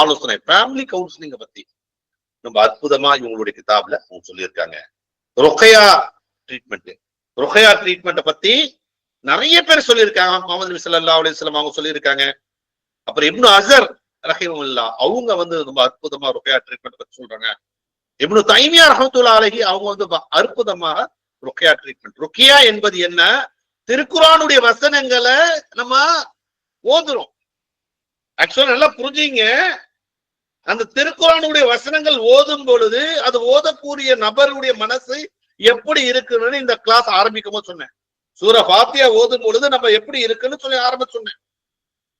ஆலோசனை ஃபேமிலி கவுன்சிலிங்க பத்தி. ரொம்ப அற்புதமா இவங்களுடைய கிதாப்ல அவங்க சொல்லியிருக்காங்க. ரொக்கையா ட்ரீட்மெண்ட் ரொக்கையா ட்ரீட்மெண்ட்டை பத்தி நிறைய பேர் சொல்லியிருக்காங்க. முகமது நபி ஸல்லல்லாஹு அலிஸ்லாம் அவங்க சொல்லியிருக்காங்க. அப்புறம் இப்னு அசர் ரஹிமல்லா அவங்க வந்து ரொம்ப அற்புதமா ருக்கையா ட்ரீட்மெண்ட் பத்தி சொல்றாங்க. இப்னு தைமியா ரஹமத்துல்லா அலஹி அவங்க வந்து அற்புதமா ரொக்கையா ட்ரீட்மெண்ட் ருக்கியா என்பது என்ன? திருக்குறானுடைய வசனங்களை நம்ம ஓதுறோம் ஆக்சுவலா நல்லா புரிஞ்சுங்க அந்த திருக்குறானுடைய வசனங்கள் ஓதும் பொழுது அது ஓதக்கூடிய நபருடைய மனசு எப்படி இருக்குன்னு இந்த கிளாஸ் ஆரம்பிக்கும் போது சொன்னேன். சூர பாத்தியா ஓதும் பொழுது நம்ம எப்படி இருக்குன்னு சொல்லி ஆரம்பிச்சு சொன்னேன்.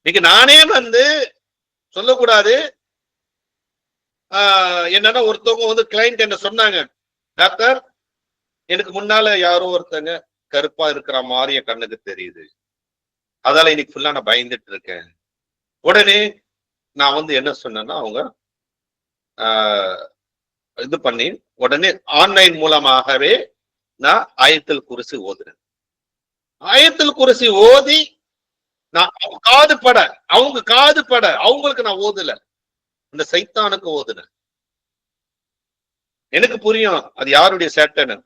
இன்னைக்கு நானே வந்து சொல்லக்கூடாது. என்னன்னா ஒருத்தவங்க வந்து கிளைண்ட் என்ன சொன்னாங்க டாக்டர் எனக்கு முன்னால யாரோ ஒருத்தங்க கருப்பா இருக்கிற மாதிரி என் கண்ணுக்கு தெரியுது. அதால இன்னைக்கு ஃபுல்லா நான் பயந்துட்டு இருக்கேன். உடனே நான் வந்து என்ன சொன்னேன்னா அவங்க ஆஹ் இது பண்ணி உடனே ஆன்லைன் மூலமாகவே நான் ஆயத்தில் குறிசி ஓதுனேன் ஆயத்தில் குறிசி ஓதி நான் அவங்க காது பட அவங்க காது பட அவங்களுக்கு நான் ஓதல. இந்த சைத்தானுக்கு ஓதுனேன். எனக்கு புரியும் அது யாருடைய சேட்டன்னு.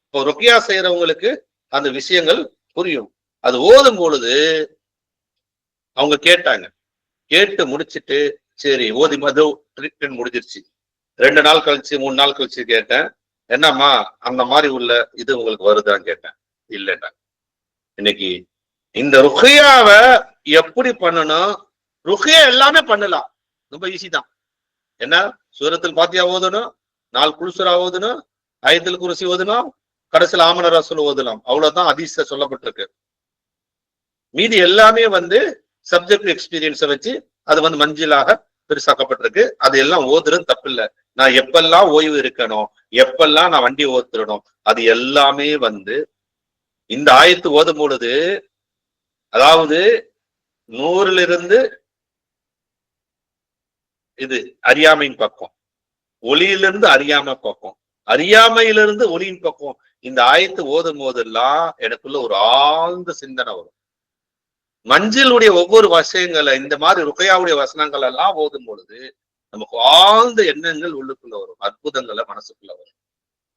இப்போ ருக்கியா செய்யறவங்களுக்கு அந்த விஷயங்கள் புரியும். அது ஓதும் பொழுது அவங்க கேட்டாங்க கேட்டு முடிச்சிட்டு சரி ஓதி மது ட்ரீட்மெண்ட் முடிஞ்சிருச்சு. ரெண்டு நாள் கழிச்சு மூணு நாள் கழிச்சு கேட்டேன். என்னம்மா அந்த மாதிரி உள்ள இது உங்களுக்கு வருதான்னு கேட்டேன். இல்லைன்னா இன்னைக்கு இந்த ருஹியாவை எப்படி பண்ணணும்? ருஹியா எல்லாமே பண்ணலாம். ரொம்ப ஈஸி தான். என்ன? சூரத்தில் பாத்தியா ஓதணும் நாலு குல்சுரா ஓதணும் ஐந்தில் குருசி ஓதணும் கடைசியில் ஆமனரா சொல்ல ஓதலாம். அவ்வளவுதான் அதிச சொல்லப்பட்டிருக்கு. மீதி எல்லாமே வந்து சப்ஜெக்ட் எக்ஸ்பீரியன்ஸை வச்சு அது வந்து மஞ்சளாக பெருசாக்கப்பட்டிருக்கு. அது எல்லாம் ஓதுறது தப்பில்லை. நான் எப்பெல்லாம் ஓய்வு இருக்கணும் எப்பெல்லாம் நான் வண்டி ஓத்துடணும் அது எல்லாமே வந்து இந்த ஆயத்து ஓதும் பொழுது அதாவது நூறுல இருந்து இது அறியாமையின் பக்கம் ஒளியிலிருந்து அறியாமை பக்கம் அறியாமையிலிருந்து ஒளியின் பக்கம் இந்த ஆயத்து ஓதும் போதெல்லாம் எனக்குள்ள ஒரு ஆழ்ந்த சிந்தனை வரும். மஞ்சளுடைய ஒவ்வொரு விஷயங்களை இந்த மாதிரி ருக்கையாவுடைய வசனங்கள் எல்லாம் ஓதும் பொழுது நமக்கு ஆழ்ந்த எண்ணங்கள் உள்ளுக்குள்ள வரும் அற்புதங்களை மனசுக்குள்ள வரும்.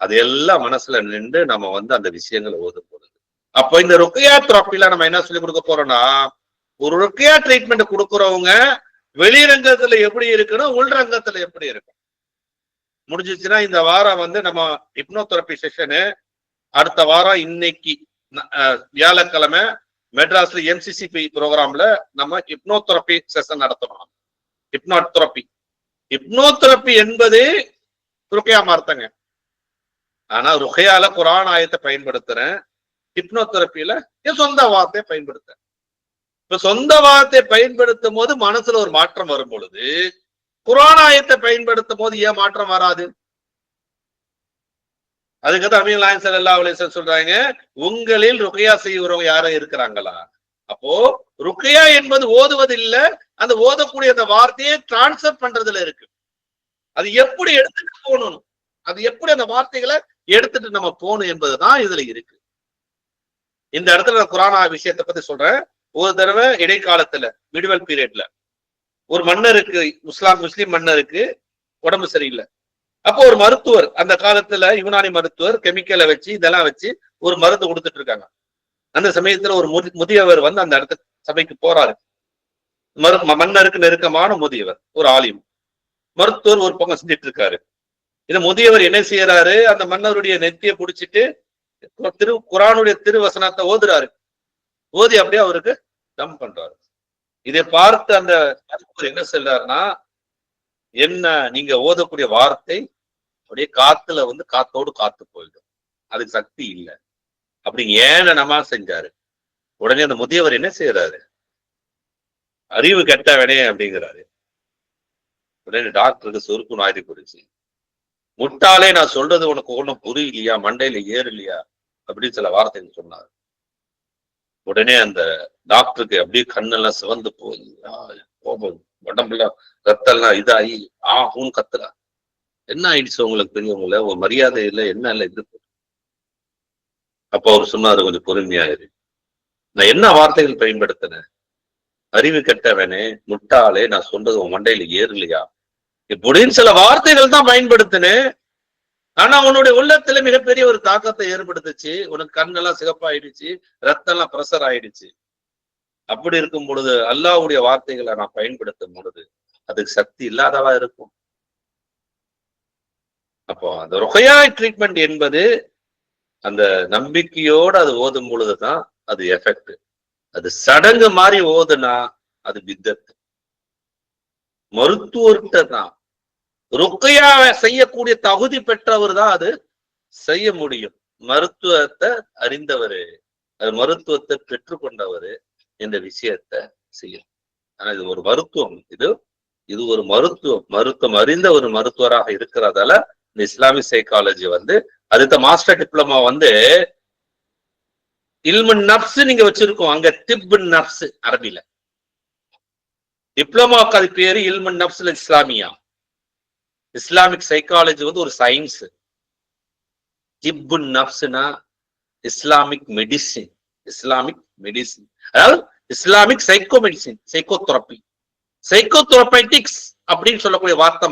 அது எல்லாம் மனசுல நின்று நம்ம வந்து அந்த விஷயங்களை ஓதும் பொழுது. அப்போ இந்த ருக்கையா தெரப்பில நம்ம என்ன சொல்லி கொடுக்க போறோம்னா ஒரு ருக்கையா ட்ரீட்மெண்ட் கொடுக்குறவங்க வெளிரங்கத்துல எப்படி இருக்கணும் உள்ரங்கத்துல எப்படி இருக்கும் முடிஞ்சிச்சுன்னா இந்த வாரம் வந்து நம்ம ஹிப்னோதெரப்பி செஷனு அடுத்த வாரம் இன்னைக்கு வியாழக்கிழமை மெட்ராஸ்ல எம்சிசிபி ப்ரோக்ராம்ல நம்ம ஹிப்னோதெரப்பி செஷன் நடத்தணும். ஹிப்னோதெரப்பி ஹிப்னோதெரப்பி என்பது ருக்கையா மார்த்தங்க. ஆனா ருக்கையால குரான் ஆயத்தை பயன்படுத்துறேன். ஹிப்னோதெரப்பியில என் சொந்த வார்த்தையை பயன்படுத்துறேன். இப்ப சொந்த வார்த்தையை பயன்படுத்தும் போது மனசுல ஒரு மாற்றம் வரும் பொழுது குரான் ஆயத்தை பயன்படுத்தும் போது ஏன் மாற்றம் வராது? அதுக்கு தான் அமீன் லாயன் சல்லா அலிசன் சொல்றாங்க உங்களில் ருக்கையா செய்கிறவங்க யாரும் இருக்கிறாங்களா? அப்போ ருக்கையா என்பது ஓதுவது இல்ல அந்த ஓதக்கூடிய அந்த வார்த்தையை டிரான்ஸ்ஃபர் பண்றதுல இருக்கு. அது எப்படி எடுத்துட்டு போகணும்? அது எப்படி அந்த வார்த்தைகளை எடுத்துட்டு நம்ம போகணும் என்பதுதான் இதுல இருக்கு. இந்த இடத்துல நான் குரானா விஷயத்தை பத்தி சொல்றேன். ஒரு தடவை இடைக்காலத்துல மிடிவல் பீரியட்ல ஒரு மன்னருக்கு முஸ்லாம் முஸ்லீம் மன்னருக்கு உடம்பு சரியில்லை. அப்போ ஒரு மருத்துவர் அந்த காலத்துல யுனானி மருத்துவர் கெமிக்கலை வச்சு இதெல்லாம் வச்சு ஒரு மருந்து கொடுத்துட்டு இருக்காங்க. அந்த சமயத்துல ஒரு முதி- முதியவர் வந்து அந்த இடத்து சபைக்கு போறாரு. மரு ம- மன்னருக்கு நெருக்கமான முதியவர் ஒரு ஆலிம். மருத்துவர் ஒரு பக்கம் செஞ்சுட்டு இருக்காரு. இந்த முதியவர் என்ன செய்யறாரு? அந்த மன்னருடைய நெத்தியை புடிச்சிட்டு திரு குரானுடைய திருவசனத்தை ஓதுறாரு. ஓதி அப்படியே அவருக்கு தம் பண்றாரு. இதை பார்த்து அந்த மருத்துவர் என்ன சொல்றாருன்னா என்ன நீங்க ஓதக்கூடிய வார்த்தை அப்படியே காத்துல வந்து காத்தோடு காத்து போயிடும். அதுக்கு சக்தி இல்லை. அப்படி ஏனமா செஞ்சாரு. உடனே அந்த முதியவர் என்ன செய்யறாரு அறிவு கெட்டவனே அப்படிங்கிறாரு. உடனே டாக்டருக்கு சொருக்கு நாய்தி குறிச்சு முட்டாளே நான் சொல்றது உனக்கு ஒண்ணும் புரியலையா? மண்டையில ஏறலையா அப்படின்னு சில வார்த்தைகள் சொன்னார். உடனே அந்த டாக்டருக்கு அப்படியே கண்ணெல்லாம் சிவந்து போய் கோபம். உடம்புல ரத்தம்லாம் இதாகி ஆகும்னு கத்துறா என்ன ஆயிடுச்சு உங்களுக்கு பெரியவங்கள உங்க மரியாதை இல்லை என்ன இல்லை இது அப்போ அவர் சொன்னாரு கொஞ்சம் பொறுமையாயிரு. நான் என்ன வார்த்தைகள் பயன்படுத்தினேன் அறிவு கெட்டவனே முட்டாளே நான் சொன்னது உன் மண்டையில ஏறலையா? இப்படின்னு சில வார்த்தைகள் தான் பயன்படுத்தினேன் ஆனா உன்னுடைய உள்ளத்துல மிகப்பெரிய ஒரு தாக்கத்தை ஏற்படுத்துச்சு. உனக்கு கண்ணெல்லாம் சிகப்பாயிடுச்சு ரத்தம் எல்லாம் பிரஷர் ஆயிடுச்சு. அப்படி இருக்கும் பொழுது அல்லாவுடைய வார்த்தைகளை நான் பயன்படுத்தும் பொழுது அதுக்கு சக்தி இல்லாதவா இருக்கும்? அப்போ அந்த ரொகையா ட்ரீட்மெண்ட் என்பது அந்த நம்பிக்கையோட அது ஓதும் பொழுதுதான் அது எஃபெக்ட் அது சடங்கு மாதிரி ஓதுனா அது பித்தத்து மருத்துவர்கிட்ட தான் ருக்கையா செய்யக்கூடிய தகுதி பெற்றவர் தான் அது செய்ய முடியும். மருத்துவத்தை அறிந்தவர் அது மருத்துவத்தை பெற்றுக்கொண்டவர் இந்த விஷயத்த செய்யும் ஆனா இது ஒரு மருத்துவம். இது இது ஒரு மருத்துவம். மருத்துவம் அறிந்த ஒரு மருத்துவராக இருக்கிறதால இந்த இஸ்லாமிக் சைக்காலஜி வந்து அடுத்த மாஸ்டர் டிப்ளமா வந்து இல்மு நப்ஸ் நீங்க வச்சிருக்கோம். அங்க திப் நப்ஸ் அரபில. டிப்ளமாவுக்கு அது பேரு இல்மு நப்ஸ்ல இஸ்லாமியா. இஸ்லாமிக் சைக்காலஜி வந்து ஒரு சயின்ஸ் திப்பு நப்ஸ்னா இஸ்லாமிக் மெடிசின் இஸ்லாமிக் மெடிசின் அதாவது Islamic psycho medicine psychotherapy psychotherapeutics அப்படின்னு சொல்லக்கூடிய வார்த்தை.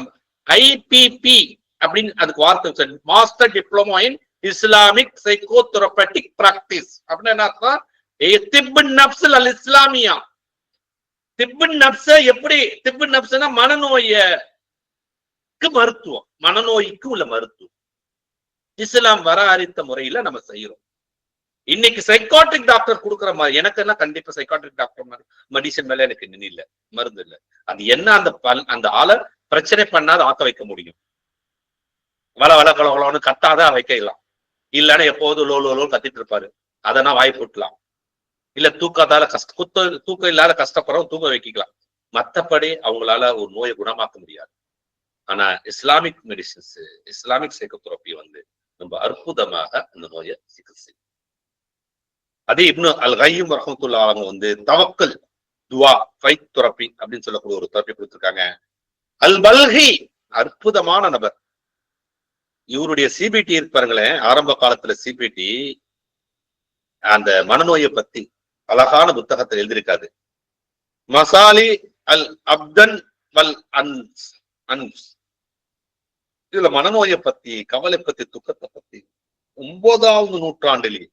ஐபிபி அப்படின்னு அதுக்கு வார்த்தை master diploma in Islamic psychotherapeutic practice அப்படின்னு என்ன அர்த்தம் திப்பு நப்ஸ் அல் இஸ்லாமியா. திப்பு நப்ச எப்படி திப்பு நப்சனா மனநோய்க்கு மருத்துவம் மனநோய்க்கு உள்ள மருத்துவம். இஸ்லாம் வர அறித்த முறையில நம்ம செய்யறோம். இன்னைக்கு சைக்காட்ரிக் டாக்டர் கொடுக்குற மாதிரி எனக்கு என்ன கண்டிப்பா சைக்காட்ரிக் டாக்டர் மாதிரி மெடிசன் மேல எனக்கு நின்று இல்லை மருந்து இல்லை. அது என்ன அந்த பல் அந்த ஆளை பிரச்சனை பண்ணாத ஆக்க வைக்க முடியும். வள வள கலகலன்னு கத்தாதான் வைக்கலாம் இல்லைன்னா எப்போதும் லோ லோ கத்திட்டு இருப்பாரு. அதனா வாய் போட்டலாம். இல்ல தூக்காதால கஷ்ட குத்த தூக்கம் இல்லாத கஷ்டப்படுறவங்க தூங்க வைக்கலாம் மத்தபடி அவங்களால ஒரு நோயை குணமாக்க முடியாது. ஆனா இஸ்லாமிக் மெடிசின்ஸ் இஸ்லாமிக் சைக்கோதெரப்பி வந்து ரொம்ப அற்புதமாக அந்த நோயை சிகிச்சை அதே இன்னும் அல் கையும் ரஹமத்துல்லா அவங்க வந்து தவக்கல் துவா ஃபைத் துரப்பி அப்படின்னு சொல்லக்கூடிய ஒரு துரப்பி கொடுத்துருக்காங்க. அல் பல்கி அற்புதமான நபர். இவருடைய சிபிடி இருப்பாருங்களேன் ஆரம்ப காலத்துல சிபிடி அந்த மனநோயை பத்தி அழகான புத்தகத்தில் எழுதியிருக்காது மசாலி அல் அப்தன் வல் அன்ஸ் அன்ஸ். இதுல மனநோயை பத்தி கவலை பத்தி துக்கத்தை பத்தி ஒன்பதாவது நூற்றாண்டிலே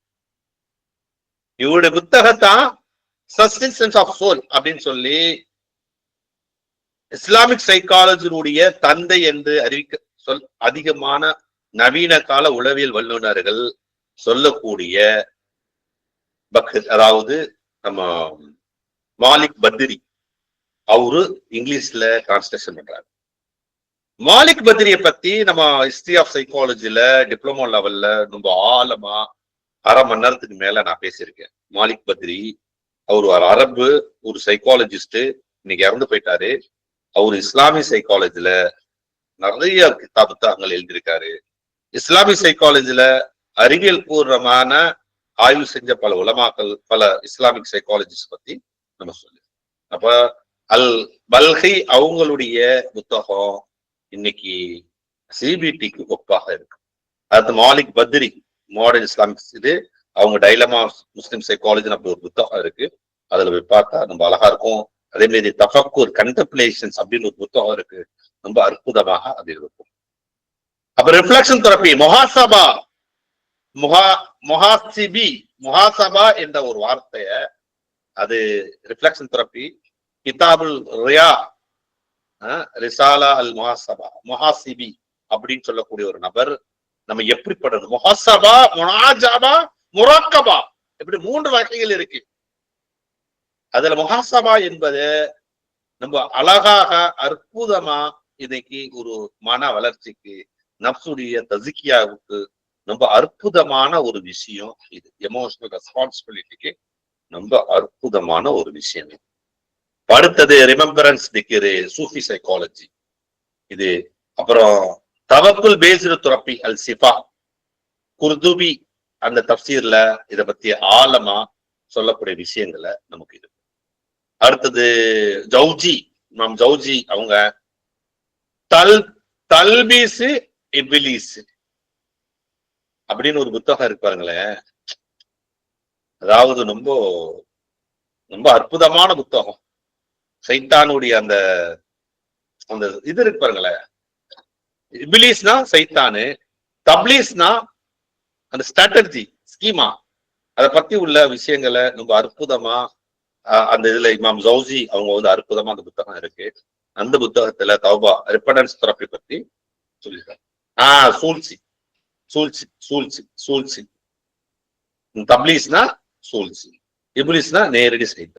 இவருடைய புத்தகத்தான் சஸ்டென்ஸ் ஆஃப் சோல் அப்படின்னு சொல்லி இஸ்லாமிக் சைக்காலஜினுடைய தந்தை என்று அறிவிக்க சொல் அதிகமான நவீன கால உளவியல் வல்லுநர்கள் சொல்லக்கூடிய பக்கர் அதாவது நம்ம மாலிக் பத்ரி அவரு இங்கிலீஷ்ல டிரான்ஸ்லேஷன் பண்றாரு. மாலிக் பத்ரியை பத்தி நம்ம ஹிஸ்டரி ஆஃப் சைக்காலஜில டிப்ளமோ லெவல்ல ரொம்ப ஆழமா அரை மணி நேரத்துக்கு மேல நான் பேசியிருக்கேன். மாலிக் பத்ரி அவர் ஒரு அரபு ஒரு சைக்காலஜிஸ்ட் இன்னைக்கு இறந்து போயிட்டாரு. அவர் இஸ்லாமிய சைக்காலஜில நிறைய கிதாபுத்தகங்கள் எழுதியிருக்காரு. இஸ்லாமிக் சைக்காலஜில அறிவியல் பூர்வமான ஆய்வு செஞ்ச பல உலமாக்கள் பல இஸ்லாமிக் சைக்காலஜிஸ்ட் பத்தி நம்ம சொல்லு. அப்ப அல் பல்கை அவங்களுடைய புத்தகம் இன்னைக்கு சிபிடிக்கு ஒப்பாக இருக்கு. அது மாலிக் பத்ரி மாடர்ன் இஸ்லாமிக் இது. அவங்க டைலமா முஸ்லிம் சைக்காலஜி அப்படி ஒரு புத்தகம் இருக்கு. அதுல போய் பார்த்தா ரொம்ப அழகா இருக்கும். அதே மாதிரி தஃபக்கூர் கண்டப்ளேஷன்ஸ் அப்படின்னு ஒரு புத்தகம் இருக்கு. ரொம்ப அற்புதமாக அது இருக்கும். அப்ப ரிஃப்ளக்ஷன் தெரப்பி மொஹாசபா முகா மொஹாசிபி முஹாசபா என்ற ஒரு வார்த்தைய அது ரிஃப்ளக்ஷன் தெரப்பி கிதாபுல் ரியா ரிசாலா அல் முஹாசபா முஹாசிபி அப்படின்னு சொல்லக்கூடிய ஒரு நபர் நம்ம எப்படி படணும் முஹாசபா முனாஜாபா முராக்கபா இப்படி மூன்று வகைகள் இருக்கு. அதுல முஹாசபா என்பது நம்ம அழகாக அற்புதமா இன்னைக்கு ஒரு மன வளர்ச்சிக்கு நப்சுடைய தசிக்கியாவுக்கு ரொம்ப அற்புதமான ஒரு விஷயம் இது. எமோஷனல் ரெஸ்பான்சிபிலிட்டிக்கு ரொம்ப அற்புதமான ஒரு விஷயம் அடுத்தது ரிமெம்பரன்ஸ் திக்கிறு சூஃபி சைக்காலஜி இது அப்புறம் தவக்குள் பேசிரு துரப்பி அல் சிஃபா. குர்துபி அந்த தப்சீர்ல இத பத்தி ஆழமா சொல்லக்கூடிய விஷயங்களை நமக்கு இது அடுத்தது ஜவுஜி நம் ஜவுஜி அவங்க தல் தல்பீசு இபிலிஸ் அப்படின்னு ஒரு புத்தகம் இருக்கு பாருங்களேன். அதாவது ரொம்ப ரொம்ப அற்புதமான புத்தகம். சைத்தானுடைய அந்த அந்த இது இருக்கு பாருங்களேன். இபிலிஸ்னா சைத்தானு தப்லீஸ்னா அந்த ஸ்ட்ராட்டஜி ஸ்கீமா அதை பத்தி உள்ள விஷயங்களை ரொம்ப அற்புதமா அந்த இதுல இமாம் ஜௌசி அவங்க வந்து அற்புதமா அந்த புத்தகம் இருக்கு. அந்த புத்தகத்துல தௌபா ரிப்படன்ஸ் தெரப்பி பத்தி சொல்லியிருக்காங்க ஆஹ் சூழ்ச்சி. சூழ்ச்சி சூழ்ச்சி சூழ்ச்சி. தப்லீஸ்னா சூழ்ச்சி. இப்லிஸ்னா நேரடி செய்தி